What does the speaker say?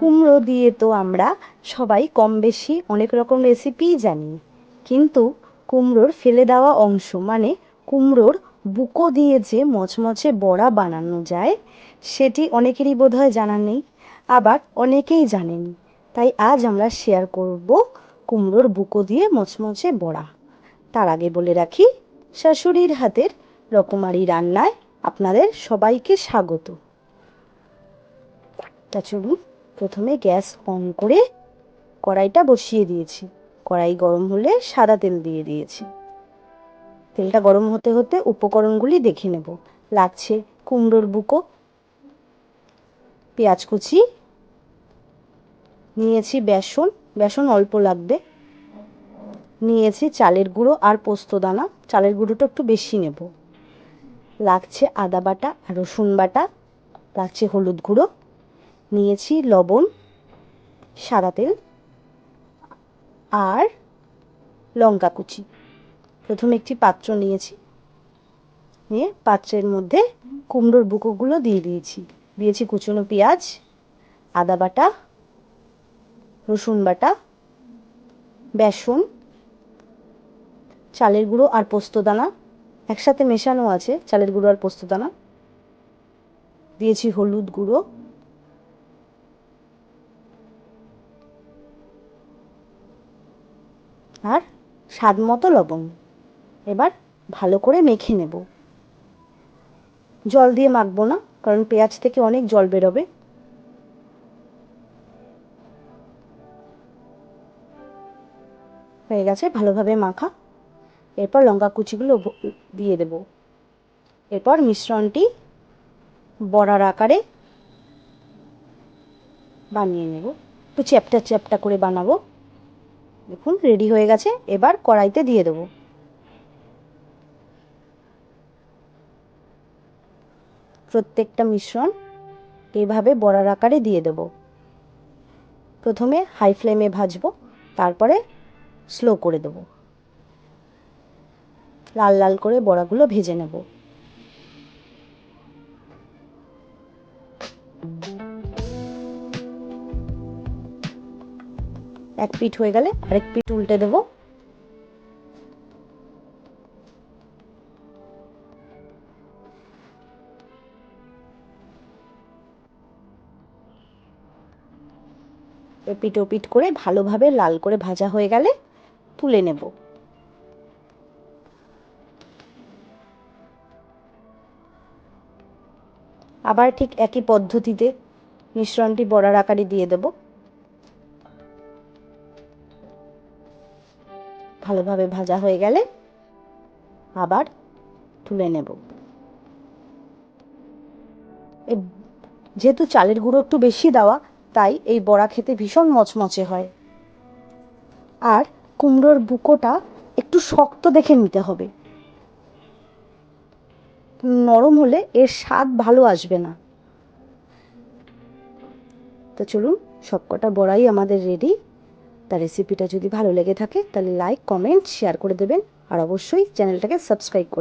কুমড়ো দিয়ে তো আমরা সবাই কম বেশি অনেক রকম রেসিপিই জানি। কিন্তু কুমড়োর ফেলে দেওয়া অংশ মানে কুমড়োর বুকো দিয়ে যে মচমচে বড়া বানানো যায়, সেটি অনেকেরই বোধহয় জানা নেই, আবার অনেকেই জানেন। তাই আজ আমরা শেয়ার করব কুমড়োর বুকো দিয়ে মচমচে বড়া। তার আগে বলে রাখি, শাশুড়ির হাতের রকমারি রান্নায় আপনাদের সবাইকে স্বাগত। তা চলুন প্রথমে গ্যাস অন করে কড়াইটা বসিয়ে দিয়েছি। কড়াই গরম হলে সাদা তেল দিয়ে দিয়েছি। তেলটা গরম হতে হতে উপকরণগুলি দেখে নেব। লাগছে কুমড়োর বুকো, পেঁয়াজ কুচি, নিয়েছি বেসন বেসন অল্প লাগবে। নিয়েছি চালের গুঁড়ো আর পোস্ত দানা। চালের গুঁড়োটা একটু বেশি নেব। লাগছে আদা বাটা রসুন বাটা। লাগছে হলুদ গুঁড়ো। নিয়েছি লবণ, সাদা তেল আর লঙ্কা কুচি। প্রথমে একটি পাত্র নিয়েছি, নিয়ে পাত্রের মধ্যে কুমড়োর বুকোগুলো দিয়ে দিয়েছি। দিয়েছি কুচনো পেঁয়াজ, আদা বাটা, রসুন বাটা, বেসন, চালের গুঁড়ো আর পোস্ত দানা। একসাথে মেশানো আছে চালের গুঁড়ো আর পোস্ত দানা। দিয়েছি হলুদ গুঁড়ো আর স্বাদ মতো লবণ। এবার ভালো করে মেখে নেব। জল দিয়ে মাখবো না, কারণ পেঁয়াজ থেকে অনেক জল বেরোবে। হয়ে গেছে ভালোভাবে মাখা। এরপর লঙ্কা কুচিগুলো দিয়ে দেব। এরপর মিশ্রণটি বড়ার আকারে বানিয়ে নেব। একটু চ্যাপটা চ্যাপটা করে বানাবো। দেখুন রেডি হয়ে গেছে, এবার কড়াইতে দিয়ে দেবো। প্রত্যেকটা মিশ্রণ এইভাবে বড়ার আকারে দিয়ে দেব। প্রথমে হাই ফ্লেমে ভাজবো, তারপরে স্লো করে দেব। লাল লাল করে বড়াগুলো ভেজে নেব। এক পিঠ হয়ে গেলে আরেক পিঠ উল্টে দেব। ও পিঠ করে ভালোভাবে লাল করে ভাজা হয়ে গেলে তুলে নেব। আবার ঠিক একই পদ্ধতিতে মিশ্রণটি বড়ার আকারে দিয়ে দেবো। ভালোভাবে ভাজা হয়ে গেলে আবার তুলে নেব। যেহেতু চালের গুঁড়ো একটু বেশি দেওয়া, তাই এই বড়া খেতে ভীষণ মচমচে হয়। আর কুমড়োর বুকোটা একটু শক্ত দেখে নিতে হবে। নরম হলে এর স্বাদ ভালো আসবে না। তো চলুন, সবকটা বড়াই আমাদের রেডি তার রেসিপিটা যদি ভালো লেগে থাকে, তাহলে লাইক কমেন্ট শেয়ার করে দেবেন। আর অবশ্যই চ্যানেলটাকে সাবস্ক্রাইব করে